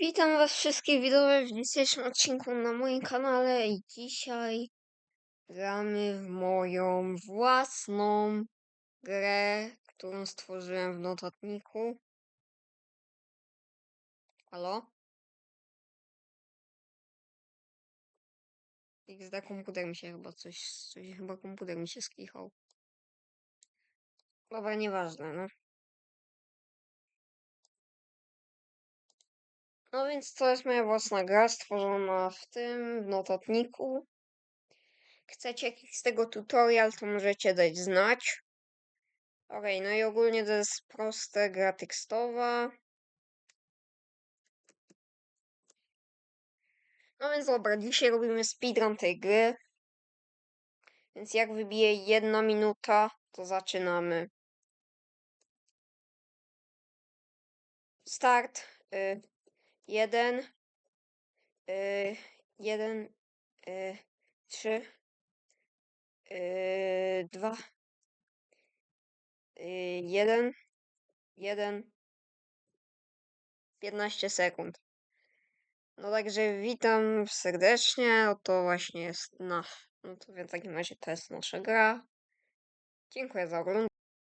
Witam was wszystkich widzowie w dzisiejszym odcinku na moim kanale i dzisiaj gramy w moją własną grę, którą stworzyłem w notatniku. Halo? XD komputer mi się chyba coś, coś chyba komputer mi się skichał. Dobra, nieważne, no. No więc to jest moja własna gra stworzona w tym, w notatniku. Chcecie jakiś z tego tutorial, to możecie dać znać. Okej, no i ogólnie to jest proste, gra tekstowa. No więc dobra, dzisiaj robimy speedrun tej gry. Więc jak wybije jedna minuta, to zaczynamy. Start. Y, jeden. Y, jeden. Y, trzy. Y, dwa. Y, jeden. Jeden. 15 sekund. No także witam serdecznie. Oto właśnie jest nasz. No to w takim razie to jest nasza gra. Dziękuję za oglądanie.